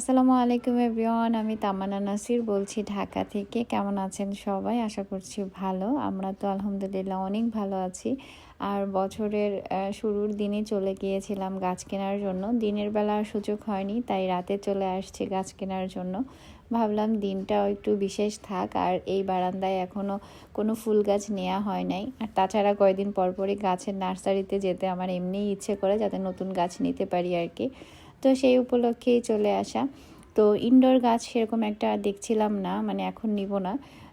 আসসালামু আলাইকুম এভরিওয়ান, আমি তামানা নাসির বলছি ঢাকা থেকে। কেমন আছেন সবাই? আশা করছি ভালো। আমরা তো আলহামদুলিল্লাহ অনেক ভালো আছি। আর বছরের শুরুর দিনে চলে গিয়েছিলাম গাছ কেনার জন্য। দিনের বেলা সুযোগ হয়নি, তাই রাতে চলে আসছি গাছ কেনার জন্য। ভাবলাম দিনটাও একটু বিশেষ থাক, আর এই বারান্দায় এখনও কোনো ফুল গাছ নেওয়া হয় নাই। আর তাছাড়া কয়েকদিন পরপরই গাছের নার্সারিতে যেতে আমার এমনিই ইচ্ছে করে যাতে নতুন গাছ নিতে পারি আর কি। তো সেই উপলক্ষেই চলে আসা। তো ইনডোর গাছ সেরকম একটা দেখছিলাম না মানে এখন নিব না।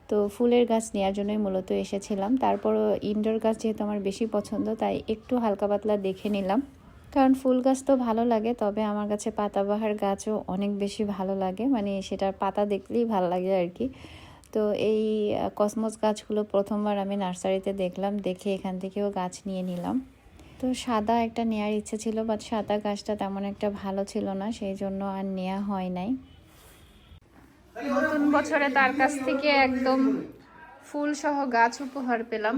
তো ফুলের গাছ নেওয়ার জন্যই মূলত এসেছিলাম। তারপরও ইনডোর গাছ যেহেতু আমার বেশি পছন্দ, তাই একটু হালকা পাতলা দেখে নিলাম। কারণ ফুল গাছ তো ভালো লাগে, তবে আমার কাছে পাতাবাহার গাছও অনেক বেশি ভালো লাগে। মানে সেটার পাতা দেখলেই ভালো লাগে আর কি। তো এই কসমস গাছগুলো প্রথমবার আমি নার্সারিতে দেখলাম, দেখে এখান থেকেও গাছ নিয়ে নিলাম। তো সাদা একটা নেয়ার ইচ্ছে ছিল বাট সাদা গাছটা তেমন একটা ভালো ছিল না, সেই জন্য আর নেওয়া হয় নাই। নতুন বছরে তার কাছ থেকে একদম ফুল সহ গাছ উপহার পেলাম।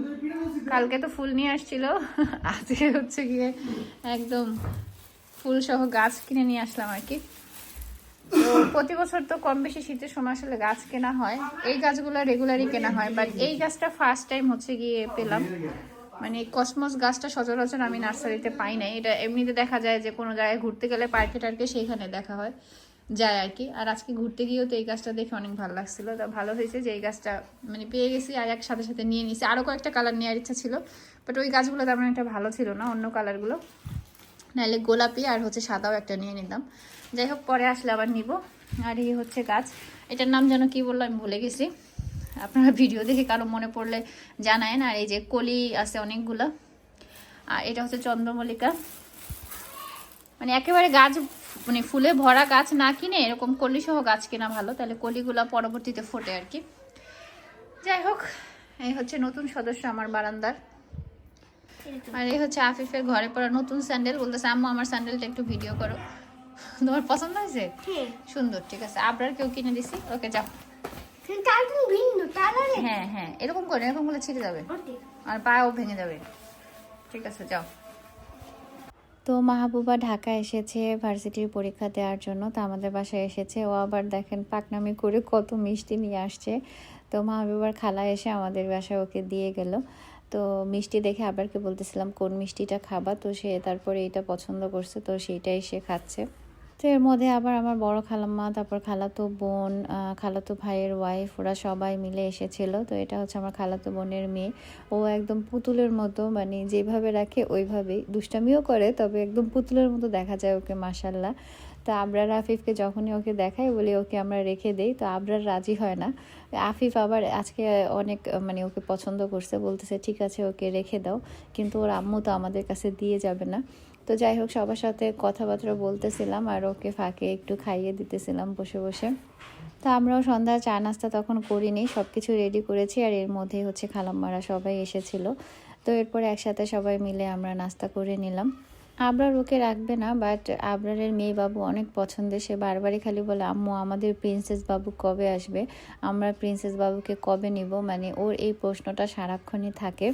কালকে তো ফুল নিয়ে আসছিল, আজকে হচ্ছে গিয়ে একদম ফুল সহ গাছ কিনে নিয়ে আসলাম আর কি। তো প্রতি বছর তো কম বেশি শীতের সময় আসলে গাছ কেনা হয়। এই গাছগুলো রেগুলারই কেনা হয় বাট এই গাছটা ফার্স্ট টাইম হচ্ছে গিয়ে পেলাম। মানে কসমস গাছটা সচরাচর আমি নার্সারিতে পাই নাই। এটা এমনিতে দেখা যায় যে কোনো জায়গায় ঘুরতে গেলে পার্কে টার্কে সেইখানে দেখা হয়, যায় আর কি। আর আজকে ঘুরতে গিয়েও তো এই গাছটা দেখে অনেক ভালো লাগছিল। তা ভালো হয়েছে যে এই গাছটা মানে পেয়ে গেছি আর এক সাথে সাথে নিয়ে নিয়েছি। আরও কয়েকটা কালার নেওয়ার ইচ্ছা ছিল বাট ওই গাছগুলো তেমন একটা ভালো ছিল না, অন্য কালারগুলো। নাহলে গোলাপি আর হচ্ছে সাদাও একটা নিয়ে নিতাম। যাই হোক, পরে আসলে আবার নিব। আর এই হচ্ছে গাছ। এটার নাম যেন কি বলল আমি ভুলে গেছি। আপনারা ভিডিও দেখে কারও মনে পড়লে জানায়েন আর এই যে কলি আছে অনেকগুলো। আর এটা হচ্ছে চন্দ্রমল্লিকা। মানে একেবারে গাছ মানে ফুলে ভরা গাছ না কিনে এরকম কলি সহ গাছ কেনা ভালো তাহলে কলিগুলো পরবর্তীতে ফোটে আর কি। যাই হোক এই হচ্ছে নতুন সদস্য আমার বারান্দার। আর এই হচ্ছে আফিফের ঘরে পড়া নতুন স্যান্ডেল বলতেছে আম্মু আমার স্যান্ডেলটা একটু ভিডিও করো। তোমার পছন্দ হয়েছে? সুন্দর ঠিক আছে। আবরার কেউ কিনে দিছি। ওকে যাও। ভিন্ন হ্যাঁ হ্যাঁ এরকম করে এরকম করলে ছিঁড়ে যাবে। আর পায়েও ভেঙে যাবে। ঠিক আছে যাও। তো মাহবুবা ঢাকা এসেছে ভার্সিটির পরীক্ষা দেওয়ার জন্য তো আমাদের বাসায় এসেছে। ও আবার দেখেন পাকনামি করে কত মিষ্টি নিয়ে আসছে। তো মাহবুবার খালা এসে আমাদের বাসায় ওকে দিয়ে গেল। তো মিষ্টি দেখে আবারকে বলতেছিলাম কোন মিষ্টিটা খাবা? তো সে তারপরে এইটা পছন্দ করছে তো সেইটাই সে খাচ্ছে। তো এর মধ্যে আবার আমার বড় খালাম্মা, তারপর খালাতো বোন খালাতো ভাইয়ের ওয়াইফ ওরা সবাই মিলে এসেছিল। তো এটা হচ্ছে আমার খালাতো বোনের মেয়ে। ও একদম পুতুলের মতো মানে যেভাবে রাখে ওইভাবেই। দুষ্টামিও করে, তবে একদম পুতুলের মতো দেখা যায় ওকে মাসাল্লাহ তো আবরার আফিফকে যখনই ওকে দেখাই, বলি, ওকে আমরা রেখে দেই। তো আবরার রাজি হয় না। আফিফ আবার আজকে অনেক মানে ওকে পছন্দ করছে, বলতেছে, ঠিক আছে, ওকে রেখে দাও। কিন্তু ওর আম্মু তো আমাদের কাছে দিয়ে যাবে না। তো যাই হোক, সবার সাথে কথাবার্তা বলতেছিলাম আর ওকে ফাঁকে একটু খাইয়ে দিতেছিলাম বসে বসে। তো আমরাও সন্ধ্যা চা নাস্তা তখন করিনি সব কিছু রেডি করেছি আর এর মধ্যেই হচ্ছে খালাম্মারা সবাই এসেছিল। তো এরপরে একসাথে সবাই মিলে আমরা নাস্তা করে নিলাম। আবরার ওকে রাখবে না বাট আবরারের মেয়ে বাবু অনেক পছন্দের, সে বারবারই খালি বলে, আম্মু, আমাদের প্রিন্সেস বাবু কবে আসবে? আমরা প্রিন্সেস বাবুকে কবে নিব? মানে ওর এই প্রশ্নটা সারাক্ষণই থাকে।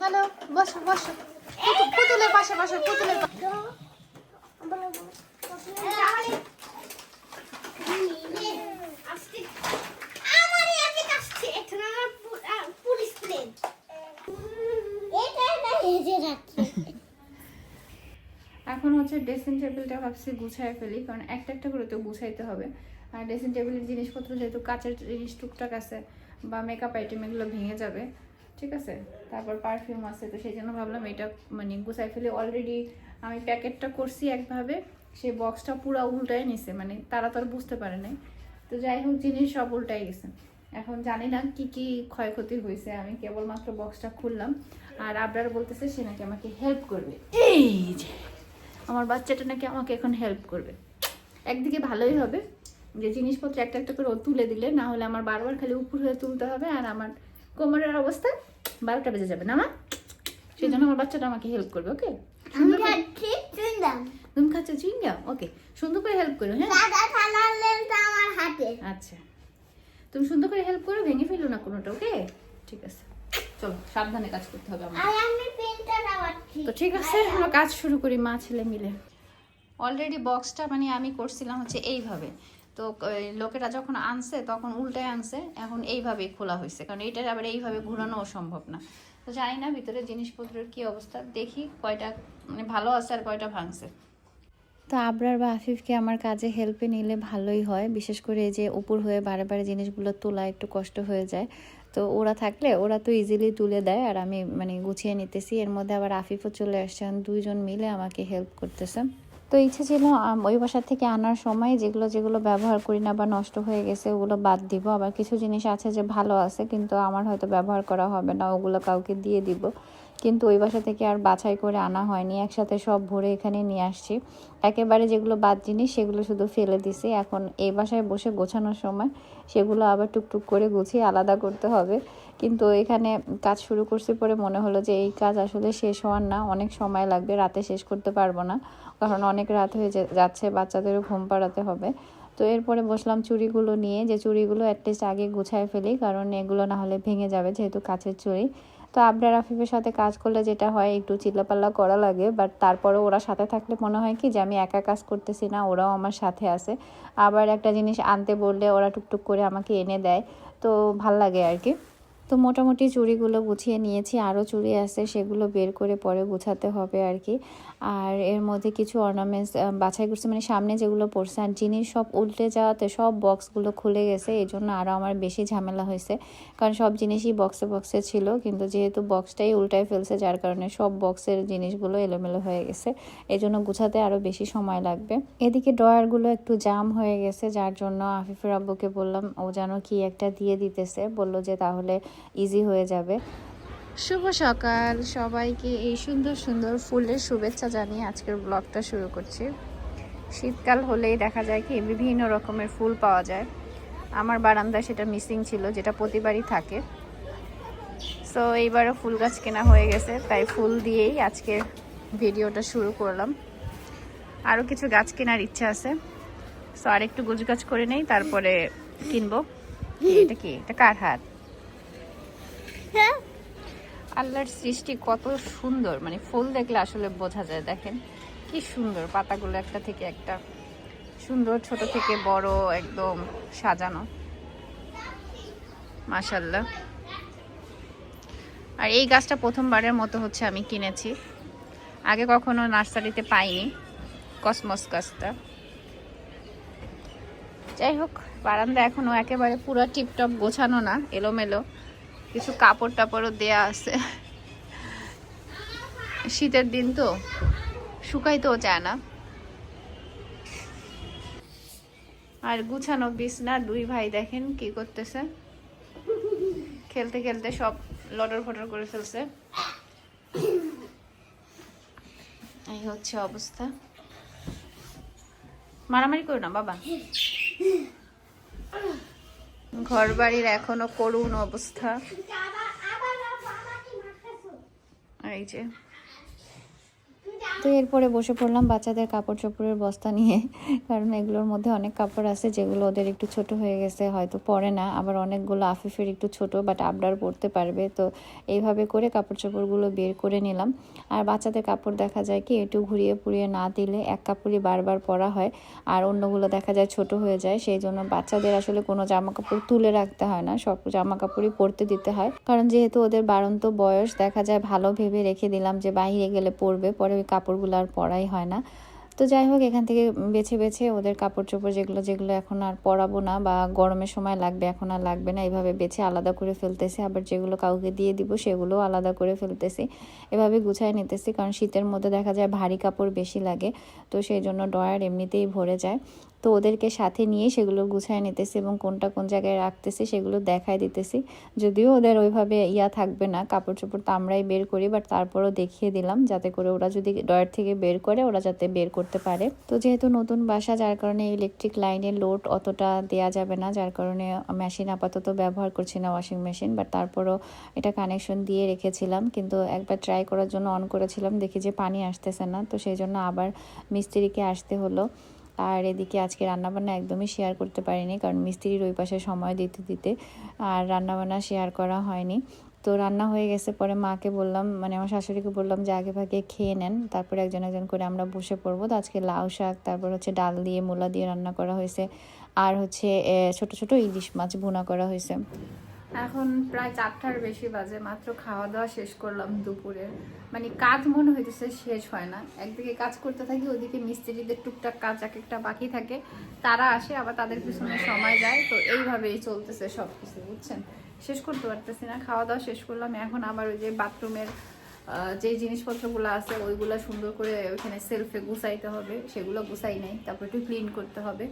হ্যালো বসো বসো। পুতুলের পাশে বসো, পুতুলের এখন হচ্ছে ড্রেসিং টেবিলটা ভাবছি গুছায় ফেলি, কারণ একটা একটা করে তো গুছাইতে হবে। আর ড্রেসিং টেবিলের জিনিসপত্র যেহেতু কাচের জিনিস টুকটাক আছে, বা মেকআপ আইটেম এগুলো ভেঙে যাবে ঠিক আছে? তারপর পারফিউম আছে, তো সেই জন্য ভাবলাম এটা মানে গুছাই ফেলি। অলরেডি আমি প্যাকেটটা করছি একভাবে, সেই বক্সটা পুরো উল্টায় নিছে মানে তারা তো আর বুঝতে পারে নাই। তো যাই হোক, জিনিস সব উল্টাই গেছে। এখন জানি না কি কি ক্ষয়ক্ষতি হয়েছে, আমি কেবলমাত্র বক্সটা খুললাম। আর আবরার বলতেছে সে নাকি আমাকে হেল্প করবে। এই যে, আমার বাচ্চাটা নাকি আমাকে এখন হেল্প করবে। একদিকে ভালোই হবে, যে জিনিসপত্র একটা একটা করে তুলে দিলে, না হলে আমার বারবার খালি উপর হয়ে তুলতে হবে আর আমার কোমরের অবস্থা বারোটা বেজে যাবে না মা? সেই জন্য আমার বাচ্চাটা আমাকে হেল্প করবে ওকে তুমি খাচ্ছ চিংগা ওকে সুন্দর করে হেল্প করো হ্যাঁ? আমার হাতে। আচ্ছা। তুমি সুন্দর করে হেল্প করো ভেঙে ফেলো না কোনোটা ওকে ঠিক আছে। চলো সাবধানে কাজ করতে হবে আমার আমি পেনটা লাগাচ্ছি তো ঠিক আছে আমরা কাজ শুরু করি মা ছেলে মিলে। অলরেডি বক্সটা মানে আমি করছিলাম হচ্ছে এইভাবে। তো লোকেরা যখন আনছে তখন উল্টায় আনছে, এখন এইভাবেই খোলা হয়েছে কারণ এটা আবার এইভাবে ঘোরানোও সম্ভব না। তো জানি না ভিতরে জিনিসপত্রের কি অবস্থা, দেখি কয়টা মানে ভালো আছে আর কয়টা ভাঙছে। তো আবরার বা আফিফকে আমার কাজে হেল্পে নিলে ভালোই হয়। বিশেষ করে যে উপর হয়ে বারে বারে জিনিসগুলো তোলা একটু কষ্ট হয়ে যায়। তো ওরা থাকলে ওরা তো ইজিলি তুলে দেয় আর আমি মানে গুছিয়ে নিতেছি। এর মধ্যে আবার আফিফও চলে আসছেন দুইজন মিলে আমাকে হেল্প করতেছে। তো ইচ্ছে ছিল ওই বাসা থেকে আনার সময় যেগুলো যেগুলো ব্যবহার করি না বা নষ্ট হয়ে গেছে, ওগুলো বাদ দিব। আবার কিছু জিনিস আছে যে ভালো আছে, কিন্তু আমার হয়তো ব্যবহার করা হবে না, ওগুলো কাউকে দিয়ে দিব। কিন্তু ওই বাসা থেকে আর বাছাই করে আনা হয়নি। একসাথে সব ভরে এখানে নিয়ে আসছি। একেবারে যেগুলো বাদ জিনিস, সেগুলো শুধু ফেলে দিছি। এখন এই বাসায় বসে গোছানোর সময় সেগুলো আবার টুকটুক করে গুছিয়ে আলাদা করতে হবে। কিন্তু এখানে কাজ শুরু করছি পরে মনে হলো যে এই কাজ আসলে শেষ হওয়ার না, অনেক সময় লাগবে, রাতে শেষ করতে পারব না। কারণ অনেক রাত হয়ে যাচ্ছে, বাচ্চাদেরও ঘুম পাড়াতে হবে। তো এরপরে বসলাম চুড়িগুলো নিয়ে, যে চুড়িগুলো অ্যাটলিস্ট আগে গুছায় ফেলি, কারণ এগুলো না হলে ভেঙে যাবে যেহেতু কাছের চুড়ি। তো আবরার আফিফের সাথে কাজ করলে যেটা হয়, একটু চিল্লাপাল্লা করা লাগে। বাট তারপরে ওরা সাথে থাকলে মনে হয় কি যে আমি একা কাজ করতেছি না, ওরাও আমার সাথে আছে। আবার একটা জিনিস আনতে বললে ওরা টুকটুক করে আমাকে এনে দেয়। তো ভালো লাগে আর কি। তো মোটামুটি চুড়িগুলো গুছিয়ে নিয়েছি। আরও চুরি আছে, সেগুলো বের করে পরে গুছাতে হবে আর কি। আর এর মধ্যে কিছু অর্নামেন্টস বাছাই করছে। মানে সামনে যেগুলো পড়ছে, আর জিনিস সব উল্টে যাওয়াতে সব বক্সগুলো খুলে গেছে। এই জন্য আরও আমার বেশি ঝামেলা হয়েছে। কারণ সব জিনিসই বক্সে বক্সে ছিল, কিন্তু যেহেতু বক্সটাই উল্টায় ফেলছে, যার কারণে সব বক্সের জিনিসগুলো এলোমেলো হয়ে গেছে। এই জন্য গুছাতে আরও বেশি সময় লাগবে। এদিকে ড্রয়ারগুলো একটু জাম হয়ে গেছে, যার জন্য আফিফের আব্বুকে বললাম, ও যেন কি একটা দিয়ে দিতেছে। বলল যে, তাহলে ইজি হয়ে যাবে। শুভ সকাল। সবাইকে এই সুন্দর সুন্দর ফুলের শুভেচ্ছা জানিয়ে আজকের ব্লগটা শুরু করছি। শীতকাল হলেই দেখা যায় কি বিভিন্ন রকমের ফুল পাওয়া যায়। আমার বারান্দায় সেটা মিসিং ছিল, যেটা প্রতিবারই থাকে। সো এইবারও ফুল গাছ কেনা হয়ে গেছে, তাই ফুল দিয়েই আজকে ভিডিওটা শুরু করলাম। আরও কিছু গাছ কেনার ইচ্ছা আছে। সো আর একটু গুছ গাছ করে নেই, তারপরে কিনবো। এটা কি? এটা কার হাত? হ্যাঁ? আল্লাহর সৃষ্টি কত সুন্দর। মানে ফুল দেখলে আসলে বোঝা যায়, দেখেন। কি সুন্দর পাতাগুলো একটা থেকে একটা। সুন্দর ছোট থেকে বড় একদম সাজানো। মাশাল্লাহ আর এই গাছটা প্রথমবারের মতো হচ্ছে আমি কিনেছি। আগে কখনো নার্সারিতে পাইনি কসমস গাছটা। যাই হোক, বারান্দা এখনও একেবারে পুরো টিপটপ গোছানো না, এলোমেলো। কিছু কাপড় টাপড়ও দেয়া আছে। শীতের দিন তো, শুকাইতেও চায় না। আর গুছানো বিছনা, দুই ভাই দেখেন কি করতেছে। খেলতে খেলতে সব লটর ফটর করে ফেলছে। এই হচ্ছে অবস্থা। মারামারি করো না, বাবা। ঘর বাড়ির এখনও করুণ অবস্থা। এই যে। তো এরপরে বসে পড়লাম বাচ্চাদের কাপড় চোপড়ের বস্তা নিয়ে, কারণ এগুলোর মধ্যে অনেক কাপড় আছে যেগুলো ওদের একটু ছোট হয়ে গেছে, হয়তো পরে না, আবার অনেকগুলো আফিফের একটু ছোট বাট আবডার পরতে পারবে, তো এইভাবে করে কাপড় চোপড়গুলো বের করে নিলাম। আর বাচ্চাদের কাপড় দেখা যায় কি, একটু ঘুরিয়ে পুড়িয়ে না দিলে এক কাপড়ই বারবার পরা হয়, আর অন্যগুলো দেখা যায় ছোট হয়ে যায়, সেই জন্য বাচ্চাদের আসলে কোনো জামা কাপড় তুলে রাখতে হয় না, সব জামা কাপড়ই পরতে দিতে হয়। কারণ যেহেতু ওদের বাড়ন্ত বয়স, দেখা যায় ভালো ভেবে রেখে দিলাম যে বাইরে গেলে পরবে, পরে ওই কাপড়গুলো আর পরাই হয় না। তো যাই হোক, এখান থেকে বেছে বেছে ওদের কাপড় চোপড় যেগুলো যেগুলো এখন আর পরাবো না বা গরমের সময় লাগবে, এখন আর লাগবে না, এভাবে বেছে আলাদা করে ফেলতেছি। আবার যেগুলো কাউকে দিয়ে দিব সেগুলো আলাদা করে ফেলতেছি। এভাবে গুছায় নিতেছি, কারণ শীতের মধ্যে দেখা যায় ভারী কাপড় বেশি লাগে। তো সেই জন্য ড্রয়ার এমনিতেই ভরে যায়। তো ওদেরকে সাথে নিয়ে সেগুলো গুছায় নিতেছি এবং কোনটা কোন জায়গায় রাখতেছি সেগুলো দেখায় দিতেছি। যদিও ওদের ওইভাবে ইয়া থাকবে না কাপড় চোপড় তো আমরাই বের করি বাট তারপরও দেখিয়ে দিলাম যাতে করে ওরা যদি ডয়ার থেকে বের করে ওরা যাতে বের করতে পারে। তো যেহেতু নতুন বাসা, যার কারণে ইলেকট্রিক লাইনের লোড অতটা দেয়া যাবে না, যার কারণে মেশিন আপাতত ব্যবহার করছি না ওয়াশিং মেশিন বাট তারপরও এটা কানেকশন দিয়ে রেখেছিলাম। কিন্তু একবার ট্রাই করার জন্য অন করেছিলাম, দেখি যে পানি আসতেছে না, তো সেই জন্য আবার মিস্ত্রিকে আসতে হলো। আর এদিকে আজকে রান্নাবান্না একদমই শেয়ার করতে পারিনি, কারণ মিস্ত্রির ওই পাশে সময় দিতে দিতে আর রান্নাবান্না শেয়ার করা হয়নি। তো রান্না হয়ে গেছে, পরে মাকে বললাম মানে আমার শাশুড়িকে বললাম যে আগে ভাগে খেয়ে নেন, তারপরে একজন একজন করে আমরা বসে পড়ব। তো আজকে লাউ শাক, তারপর হচ্ছে ডাল দিয়ে, মূলা দিয়ে রান্না করা হয়েছে। আর হচ্ছে ছোট ছোট ইলিশ মাছ ভুনা করা হয়েছে। এখন প্রায় চারটার বেশি বাজে, মাত্র খাওয়া দাওয়া শেষ করলাম দুপুরে। মানে কাজ মনে হইতেছে শেষ হয় না। একদিকে কাজ করতে থাকি ওদিকে মিস্ত্রিদের টুকটাক কাজ এক একটা বাকি থাকে। তারা আসে, আবার তাদের পিছনে সময় যায়। তো এইভাবেই চলতেছে সব কিছু বুঝছেন? শেষ করতে পারতেছি না খাওয়া দাওয়া শেষ করলাম। এখন আবার ওই যে বাথরুমের যে জিনিসপত্রগুলো আছে, ওইগুলো সুন্দর করে ওইখানে সেলফে গুছাইতে হবে। সেগুলো গুছাই নাই, তারপর একটু ক্লিন করতে হবে।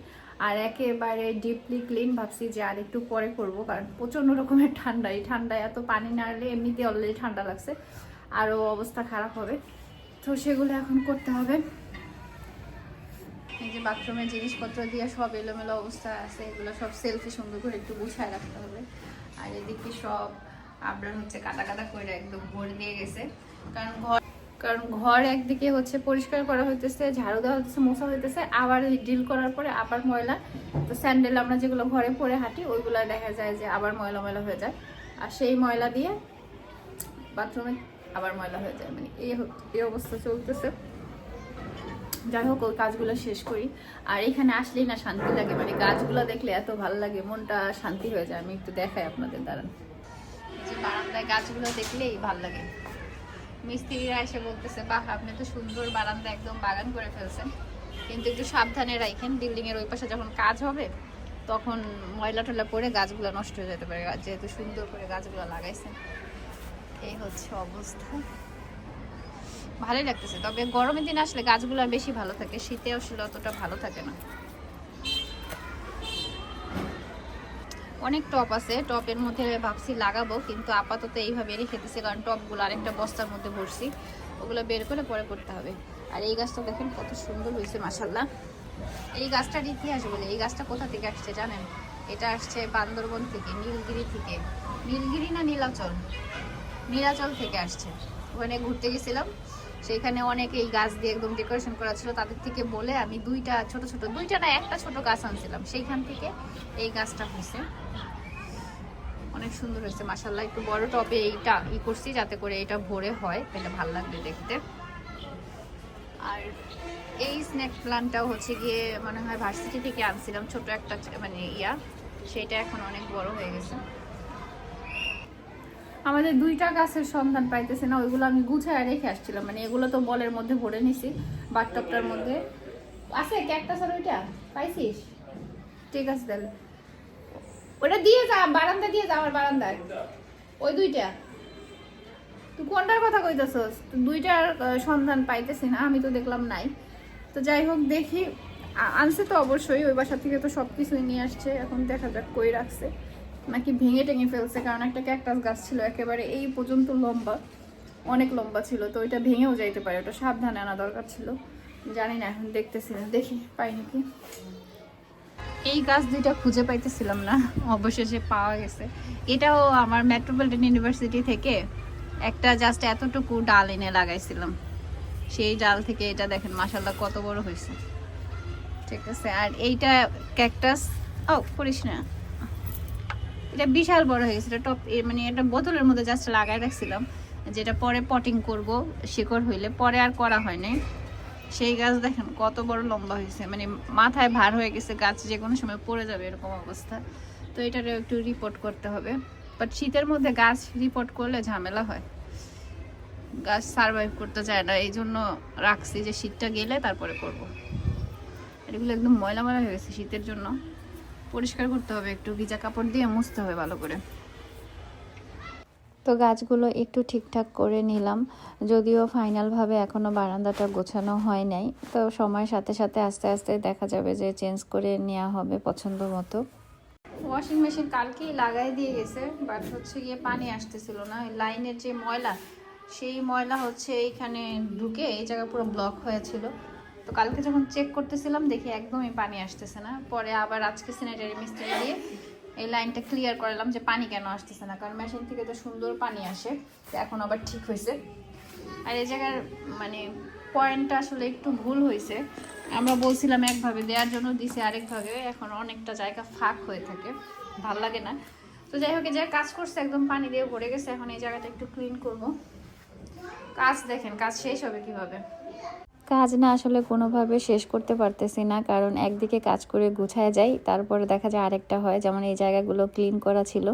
আর একেবারে ডিপলি ক্লিন ভাবছি যে আর একটু পরে করব, কারণ প্রচণ্ড রকমের ঠান্ডা। এই ঠান্ডায় এত পানি নাড়লে এমনিতে অলরেডি ঠান্ডা লাগছে, আরও অবস্থা খারাপ হবে। তো সেগুলো এখন করতে হবে। এই যে বাথরুমের জিনিসপত্র দিয়ে সব এলোমেলো অবস্থা আছে, এগুলো সব সেলফি সুন্দর করে একটু গুছায় রাখতে হবে। আর এদিকে সব আপনার হচ্ছে কাটা কাটা করে একদম ভরে দিয়ে গেছে। কারণ ঘর কারণ ঘর একদিকে হচ্ছে পরিষ্কার করা হইতেছে, ঝাড়ু দেওয়া হইতেছে, মোছা হইতেছে, আবার ডিল করার পরে আবার ময়লা। তো স্যান্ডেল আমরা যেগুলো ঘরে পরে হাঁটি, ওইগুলো দেখা যায় যে আবার ময়লা ময়লা হয়ে যায়। আর সেই ময়লা দিয়ে বাথরুমে আবার ময়লা হয়ে যায়। মানে এই এই অবস্থা চলতেছে। যাই হোক, ওই কাজগুলো শেষ করি। আর এখানে আসলেই না শান্তি লাগে। মানে গাছগুলো দেখলে এত ভালো লাগে, মনটা শান্তি হয়ে যায়। আমি একটু দেখাই আপনাদের দ্বারা যে বারান্দায় গাছগুলো দেখলেই ভালো লাগে। মিস্ত্রিরা এসে বলতেছে, বাহ, আপনি তো সুন্দর বারান্দা একদম বাগান করে ফেলছেন। কিন্তু একটু সাবধানে রাখেন, বিল্ডিং এর ওই পাশে যখন কাজ হবে, তখন ময়লা টয়লা পড়ে গাছগুলো নষ্ট হয়ে যেতে পারে। যেহেতু সুন্দর করে গাছগুলো লাগাইছেন, এই হচ্ছে অবস্থা। ভালোই লাগতেছে। তবে গরমের দিন আসলে গাছগুলো বেশি ভালো থাকে, শীতে আসলে অতটা ভালো থাকে না। অনেক টপ আছে, টপের মধ্যে ভাবছি লাগাবো, কিন্তু আপাতত এইভাবে রেখে দিচ্ছি কারণ টপগুলো আরেকটা বস্তার মধ্যে ভরছি, ওগুলো বের করে পরে করতে হবে। আর এই গাছটা দেখেন কত সুন্দর হয়েছে মাসাল্লাহ এই গাছটার ইতিহাস বলে, এই গাছটা কোথা থেকে আসছে জানেন? এটা আসছে বান্দরবন থেকে, নীলগিরি থেকে। নীলগিরি না নীলাচল? নীলাচল থেকে আসছে। ওখানে ঘুরতে গেছিলাম সেখানে অনেক এই গাছ দিয়ে একদম ডেকোরেশন করা ছিল, তাদের থেকে বলে আমি দুইটা ছোট ছোট, দুইটা না, একটা ছোট গাছ আনছিলাম। সেইখান থেকে এই গাছটা হয়েছে। অনেক সুন্দর হয়েছে মাসাল্লাহ একটু বড় টপে এইটা ই করছি, যাতে করে এটা ভরে হয়, এটা ভালো লাগবে দেখতে। আর এই স্ন্যাক প্ল্যানটাও হচ্ছে গিয়ে মনে হয় ভার্সিটি থেকে আনছিলাম, ছোট একটা মানে ইয়া সেটা এখন অনেক বড় হয়ে গেছে। আমাদের দুইটা গাছের সন্ধান পাইতেছে না, ওইগুলো আমি গুছায় রেখে আসছিলাম। মানে এগুলো তো বলের মধ্যে ভরে নিছি বাথটবটার মধ্যে। আছে, ক্যাকটাস আর ওইটা? পাইছিস? ঠিক আছে তাহলে। ওটা দিয়ে যা বারান্দা দিয়ে যা আমার বারান্দায়। ওই দুইটা। তুই কোনটার কথা কইতেছস? দুইটার সন্ধান পাইতেছি না, আমি তো দেখলাম নাই। তো যাই হোক, দেখি। আনছে তো অবশ্যই, ওই বাসা থেকে তো সব কিছুই নিয়ে আসছে, এখন দেখা যাক কই রাখছে। নাকি ভেঙে টেঙে ফেলছে, কারণ একটা ক্যাকটাস গাছ ছিল, একেবারে এই পর্যন্ত লম্বা, অনেক লম্বা ছিল, তো ওইটা ভেঙেও যাইতে পারে, ওটা সাবধানে আনা দরকার ছিল। জানি না, এখন দেখতেছি না, দেখি, পাই নাকি। এই গাছ দুইটা খুঁজে পাইতেছিলাম না, অবশেষে পাওয়া গেছে। এটাও আমার মেট্রোপলিটন ইউনিভার্সিটি থেকে একটা জাস্ট এতটুকু ডাল এনে লাগাইছিলাম। সেই ডাল থেকে এটা দেখেন মাসাল্লাহ কত বড় হয়েছে। ঠিক আছে, আর এইটা ক্যাকটাস ও করিস না। এটা বিশাল বড় হয়ে গেছে, এটা টপ মানে এটা বোতলের মধ্যে জাস্ট লাগাই রাখছিলাম, যেটা পরে পটিং করব, শিকড় হইলে পরে আর করা হয় নাই। সেই গাছ দেখেন কত বড় লম্বা হয়েছে মানে মাথায় ভার হয়ে গেছে, গাছ যে কোনো সময় পড়ে যাবে এরকম অবস্থা। তো এটারও একটু রিপোর্ট করতে হবে। বাট শীতের মধ্যে গাছ রিপোর্ট করলে ঝামেলা হয়। গাছ সারভাইভ করতে চায় না এই জন্য রাখছি যে শীতটা গেলে তারপরে করব। এগুলো একদম ময়লা ময়লা হয়ে গেছে শীতের জন্য। পরিষ্কার করতে হবে একটু ভিজা কাপড় দিয়ে মুছতে হবে ভালো করে। তো গাছগুলো একটু ঠিকঠাক করে নিলাম যদিও ফাইনালভাবে এখনও বারান্দাটা গোছানো হয় নাই। তো সময়ের সাথে সাথে আস্তে আস্তে দেখা যাবে যে চেঞ্জ করে নেওয়া হবে পছন্দ মতো। ওয়াশিং মেশিন কালকেই লাগাই দিয়ে গেছে বাট হচ্ছে গিয়ে পানি আসতেছিল না। লাইনের যে ময়লা সেই ময়লা হচ্ছে এইখানে ঢুকে এই জায়গা পুরো ব্লক হয়েছিল। তো কালকে যখন চেক করতেছিলাম, দেখি একদমই পানি আসতেছে না। পরে আবার আজকে স্যানিটারি মিস্ত্রি দিয়ে এই লাইনটা ক্লিয়ার করলাম যে পানি কেন আসতেছে না, কারণ মেশিন থেকে তো সুন্দর পানি আসে, তো এখন আবার ঠিক হয়েছে। আর এই জায়গার মানে পয়েন্টটা আসলে একটু ভুল হয়েছে। আমরা বলছিলাম একভাবে, দেওয়ার জন্য দিছে আরেকভাবে, এখন অনেকটা জায়গা ফাঁক হয়ে থাকে, ভালো লাগে না। তো যাই হোক জায়গায় কাজ করছে, একদম পানি দিয়ে ভরে গেছে, এখন এই জায়গাটা একটু ক্লিন করব। কাজ দেখেন, কাজ শেষ হবে কীভাবে? কাজ না আসলে কোনোভাবে শেষ করতে পারতেছি না, কারণ একদিকে কাজ করে গুছায় যাই, তারপরে দেখা যায় আরেকটা হয়। যেমন এই জায়গাগুলো ক্লিন করা ছিল,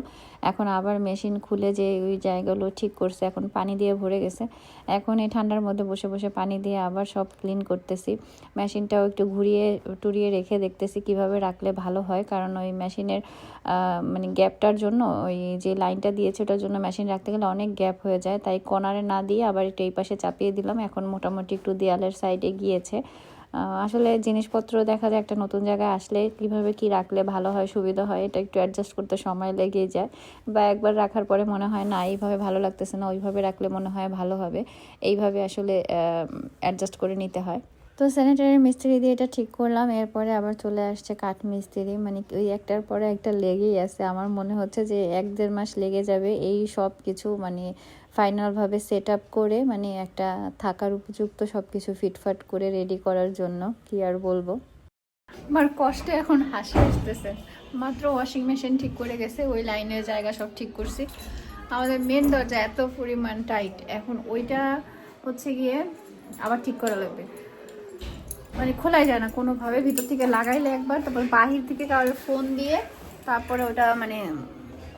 এখন আবার মেশিন খুলে যে ওই জায়গাগুলো ঠিক করছে, এখন পানি দিয়ে ভরে গেছে। এখন এই ঠান্ডার মধ্যে বসে বসে পানি দিয়ে আবার সব ক্লিন করতেছি। মেশিনটাও একটু ঘুরিয়ে টুরিয়ে রেখে দেখতেছি কীভাবে রাখলে ভালো হয়, কারণ ওই মেশিনের মানে গ্যাপটার জন্য, ওই যে লাইনটা দিয়েছে ওটার জন্য মেশিন রাখতে গেলে অনেক গ্যাপ হয়ে যায়। তাই কর্নারে না দিয়ে আবার একটু এই পাশে চাপিয়ে দিলাম। এখন মোটামুটি একটু দেয়ালের সাইডে গিয়েছে। আসলে জিনিসপত্র দেখা যায় একটা নতুন জায়গায় আসলে কীভাবে কি রাখলে ভালো হয়, সুবিধা হয়, এটা একটু অ্যাডজাস্ট করতে সময় লেগে যায় বা একবার রাখার পরে মনে হয়, না, এইভাবে ভালো লাগতেছে না, ওইভাবে রাখলে মনে হয় ভালো হবে। এইভাবে আসলে অ্যাডজাস্ট করে নিতে হয়। তো স্যানিটারি মিস্ত্রি দিয়ে এটা ঠিক করলাম। এরপরে আবার চলে আসছে কাঠ মিস্ত্রি। মানে ওই একটার পরে একটা লেগেই আছে। আমার মনে হচ্ছে যে এক দেড় মাস লেগে যাবে এই সব কিছু মানে ফাইনালভাবে সেট আপ করে মানে একটা থাকার উপযুক্ত সব কিছু ফিটফাট করে রেডি করার জন্য। কি আর বলব? আমার কষ্টে এখন হাসি আসতেছে। মাত্র ওয়াশিং মেশিন ঠিক করে গেছে, ওই লাইনের জায়গা সব ঠিক করছি। আমাদের মেন দরজা এত পরিমাণ টাইট এখন ওইটা হচ্ছে গিয়ে আবার ঠিক করা লাগবে। মানে খোলাই যায় না কোনোভাবে। ভিতর থেকে লাগাইলে একবার, তারপর বাহির থেকে কারোর ফোন দিয়ে, তারপরে ওটা মানে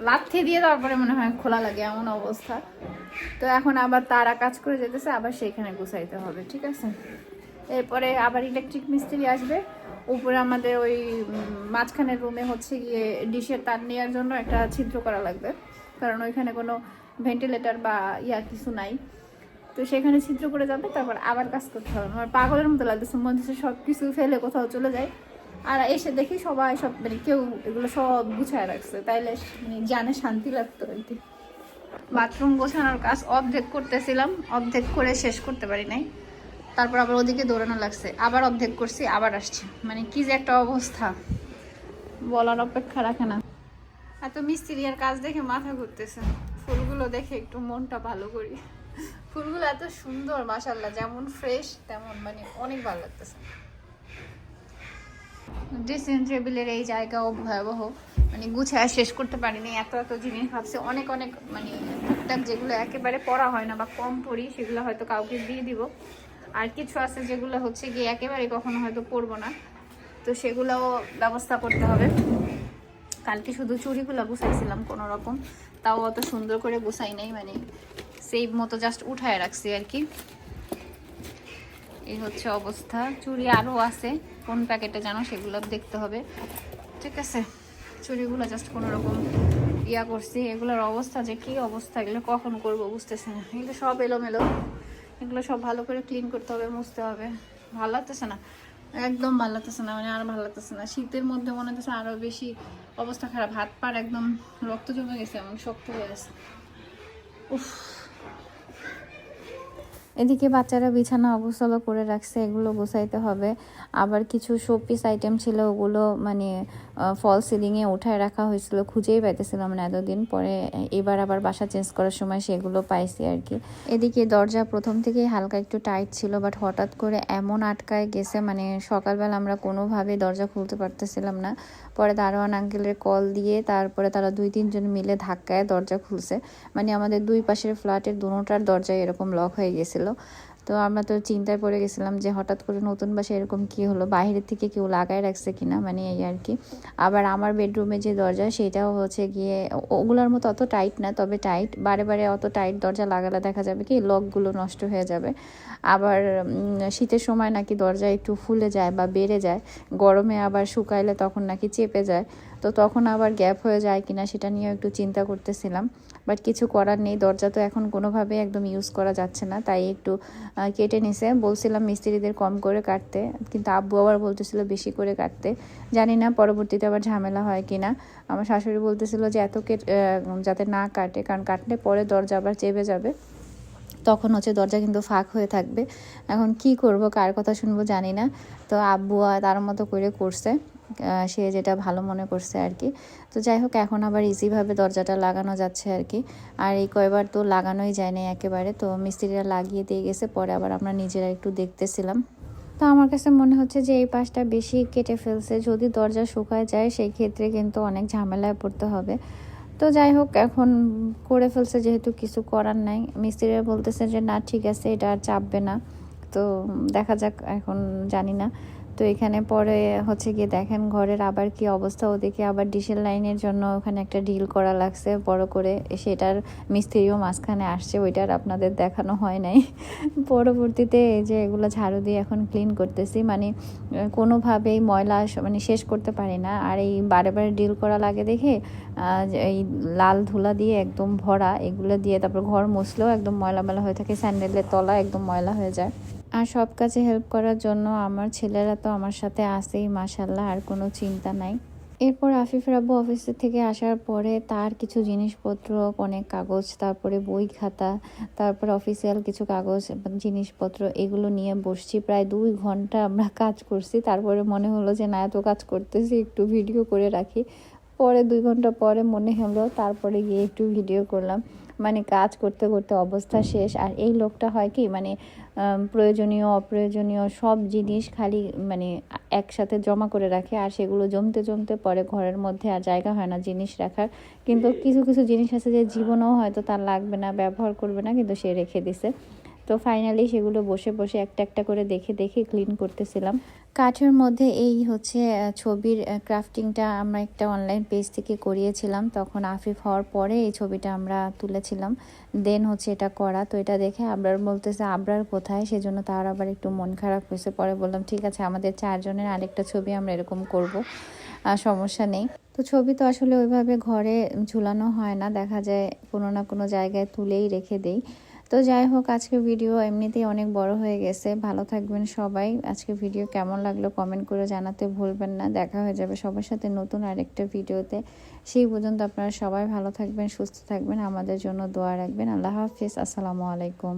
লাথি দিয়ে তারপরে মনে হয় খোলা লাগে, এমন অবস্থা। তো এখন আবার তারা কাজ করে যেতেছে, আবার সেইখানে গুছাইতে হবে, ঠিক আছে? এরপরে আবার ইলেকট্রিক মিস্ত্রি আসবে। উপরে আমাদের ওই মাঝখানের রুমে হচ্ছে গিয়ে ডিশের তার নেওয়ার জন্য একটা ছিদ্র করা লাগবে। কারণ ওইখানে কোনো ভেন্টিলেটর বা ইয়া কিছু নাই। তো সেখানে ছিদ্র করে যাবে, তারপর আবার কাজ করতে হবে। আমার পাগলের মতো লাগতেছে, মনে হচ্ছে সব কিছু ফেলে কোথাও চলে যায় আর এসে দেখি সবাই সব মানে কেউ এগুলো সব গুছায় রাখছে। তাইলে মানে জানে শান্তি লাগতো আর কি। বাথরুম গোছানোর কাজ অর্ধেক করতেছিলাম, অর্ধেক করে শেষ করতে পারি নাই। তারপর আবার ওদিকে দৌড়ানো লাগছে। আবার অর্ধেক করছি, আবার আসছে। মানে কি যে একটা অবস্থা। বলার অপেক্ষা রাখে না। এত মিস্ত্রি আর কাজ দেখে মাথা ঘুরতেছে। ফুলগুলো দেখে একটু মনটা ভালো করি। ফুলগুলো এত সুন্দর মাসাল্লাহ যেমন ফ্রেশ তেমন মানে অনেক ভালো লাগতেছে। ড্রেসিং টেবিলের এই জায়গাও ভয়াবহ মানে গুছায় শেষ করতে পারিনি। এত এত জিনিস ভাবছে, অনেক অনেক মানে টুকটাক যেগুলো একেবারে পড়া হয় না বা কম পড়ি সেগুলো হয়তো কাউকে দিয়ে দিব। আর কিছু আছে যেগুলো হচ্ছে গিয়ে একেবারে কখনো হয়তো পরবো না। তো সেগুলোও ব্যবস্থা করতে হবে। কালকে শুধু চুড়িগুলো গুছাইছিলাম কোনো রকম তাও অত সুন্দর করে গুছাই নাই মানে সেই মতো জাস্ট উঠায় রাখছি আর কি এই হচ্ছে অবস্থা। চুড়ি আরও আছে। কোন প্যাকেটে জানো সেগুলো দেখতে হবে। ঠিক আছে। চুড়িগুলো জাস্ট কোনো রকম ইয়া করছি। এগুলোর অবস্থা যে কি অবস্থা, এগুলো কখন করব বুঝতেছি না। এগুলো সব এলোমেলো। এগুলো সব ভালো করে ক্লিন করতে হবে, মুছতে হবে। ভালো লাগতেছে না? একদম ভালো লাগতেছে না মানে আর ভালো লাগতেছে না। শীতের মধ্যে মনে হচ্ছে আরও বেশি অবস্থা খারাপ। হাত পার একদম রক্ত জমে গেছে এমন শক্ত হয়ে গেছে। উফ। এদিকে বাচ্চারা বিছানা অগোছালো করে রাখছে, এগুলো গোছাইতে হবে। আবার কিছু শোপিস আইটেম ছিল, ওগুলো মানে ফল সিলিংয়ে উঠায় রাখা হয়েছিল, খুঁজেই পাইতেছিলাম না এতদিন। পরে এবার আবার বাসা চেঞ্জ করার সময় সেগুলো পাইছি আর কি। এদিকে দরজা প্রথম থেকেই হালকা একটু টাইট ছিল বাট হঠাৎ করে এমন আটকায় গেছে মানে সকালবেলা আমরা কোনোভাবেই দরজা খুলতে পারতেছিলাম না। পরে দারোয়ান আঙ্কেলের কল দিয়ে তারপরে তারা দুই তিনজন মিলে ধাক্কায় দরজা খুলছে। মানে আমাদের দুই পাশের ফ্ল্যাটের দুটার দরজায় এরকম লক হয়ে গেছিল। তো আমরা তো চিন্তায় পড়ে গেছিলাম যে হঠাৎ করে নতুন বাসে এরকম কি হলো? বাইরের থেকে কেউ লাগায় রাখছে কিনা? মানে এই আর কি। আবার আমার বেডরুমে যে দরজা, সেটাও হচ্ছে গিয়ে ওগুলোর মতো অত টাইট না, তবে টাইট বারে বারে অত টাইট দরজা লাগালে দেখা যাবে কি লকগুলো নষ্ট হয়ে যাবে। আবার শীতের সময় নাকি দরজা একটু ফুলে যায় বা বেড়ে যায়, গরমে আবার শুকাইলে তখন নাকি চেপে যায়। তো তখন আবার গ্যাপ হয়ে যায় কিনা সেটা নিয়েও একটু চিন্তা করতেছিলাম। বাট কিছু করার নেই। দরজা তো এখন কোনোভাবে একদম ইউজ করা যাচ্ছে না। তাই একটু কেটে নিছে। বলছিলাম মিস্ত্রিদের কম করে কাটতে, কিন্তু আব্বু আবার বলতেছিল বেশি করে কাটতে। জানি না পরবর্তীতে আবার ঝামেলা হয় কিনা। আমার শাশুড়ি বলতেছিল যে এত কেট যাতে না কাটে, কারণ কাটলে পরে দরজা আবার চেপে যাবে। তখন হচ্ছে দরজা কিন্তু ফাঁক হয়ে থাকবে। এখন কি করব, কার কথা শুনব জানি না। তো আব্বু তার মতো করে করছে। সে যেটা ভালো মনে করছে আর কি। তো যাই হোক, এখন আবার ইজিভাবে দরজাটা লাগানো যাচ্ছে আর কি। আর এই কয়বার তো লাগানোই যায় না একেবারে। তো মিস্ত্রিরা লাগিয়ে দিয়ে গেছে, পরে আবার আমরা নিজেরা একটু দেখতেছিলাম। তো আমার কাছে মনে হচ্ছে যে এই পাশটা বেশি কেটে ফেলছে। যদি দরজা শুকায় যায় সেই ক্ষেত্রে কিন্তু অনেক ঝামেলায় পড়তে হবে। তো যাই হোক, এখন করে ফেলছে, যেহেতু কিছু করার নাই। মিস্ত্রিরা বলতেছে যে, না, ঠিক আছে, এটা আর চাপবে না। তো দেখা যাক, এখন জানি না। তো এখানে পরে হচ্ছে গিয়ে দেখেন ঘরের আবার কি অবস্থা। ওদিকে আবার ডিশের লাইনের জন্য ওখানে একটা ডিল করা লাগছে, বড় করে। সেটার মিস্ত্রিও মাঝখানে আসছে, ওইটার আপনাদের দেখানো হয় নাই। পরবর্তীতে এই যে এগুলো ঝাড়ু দিয়ে এখন ক্লিন করতেছি। মানে কোনোভাবেই ময়লা মানে শেষ করতে পারি না। আর এই বারে বারে ডিল করা লাগে দেখে এই লাল ধুলা দিয়ে একদম ভরা, এগুলো দিয়ে তারপর ঘর মুছলেও একদম ময়লা ময়লা হয়ে থাকে। স্যান্ডেলের তলা একদম ময়লা হয়ে যায়। আর সব কাজে হেল্প করার জন্য আমার ছেলেরা তো আমার সাথে আসেই মাসাল্লাহ আর কোনো চিন্তা নাই। এরপর আফিফ রাব্বু অফিসের থেকে আসার পরে তার কিছু জিনিসপত্র, অনেক কাগজ, তারপরে বই খাতা, তারপর অফিসিয়াল কিছু কাগজ, জিনিসপত্র, এগুলো নিয়ে বসছি। প্রায় দুই ঘণ্টা আমরা কাজ করছি। তারপরে মনে হলো যে, না, এত কাজ করতেছি, একটু ভিডিও করে রাখি। পরে দুই ঘণ্টা পরে মনে হলো, তারপরে গিয়ে একটু ভিডিও করলাম। মানে কাজ করতে করতে অবস্থা শেষ। আর এই লোকটা হয় কি মানে প্রয়োজনীয়, অপ্রয়োজনীয় সব জিনিস খালি মানে একসাথে জমা করে রাখে আর সেগুলো জমতে জমতে পরে ঘরের মধ্যে আর জায়গা হয় না জিনিস রাখার। কিন্তু কিছু কিছু জিনিস আছে যে জীবনেও হয়তো তার লাগবে না, ব্যবহার করবে না, কিন্তু সে রেখে দিছে। তো ফাইনালি সেগুলো বসে বসে একটা একটা করে দেখে দেখে ক্লিন করতেছিলাম। কাঠের মধ্যে এই হচ্ছে ছবির ক্রাফটিংটা আমরা একটা অনলাইন পেজ থেকে করিয়েছিলাম। তখন আফিফ হওয়ার পরে এই ছবিটা আমরা তুলেছিলাম। দেন হচ্ছে এটা করা। তো এটা দেখে আবরার বলতেছে, আবরার কোথায়? সেজন্য তার আবার একটু মন খারাপ হয়েছে। পরে বললাম, ঠিক আছে, আমাদের চারজনের আরেকটা ছবি আমরা এরকম করব সমস্যা নেই। তো ছবি তো আসলে ওইভাবে ঘরে ঝুলানো হয় না। দেখা যায় কোনো না কোনো জায়গায় তুলেই রেখে দেই। তো যাই হোক, আজকে ভিডিও এমনিতেই অনেক বড় হয়ে গেছে। ভালো থাকবেন সবাই। আজকে ভিডিও কেমন লাগল কমেন্ট করে জানাতে ভুলবেন না। দেখা হয়ে যাবে সবার সাথে নতুন আরেকটা ভিডিওতে সেই পর্যন্ত আপনারা সবাই ভালো থাকবেন, সুস্থ থাকবেন। আমাদের জন্য দোয়া রাখবেন। আল্লাহ হাফিজ। আসসালামু আলাইকুম।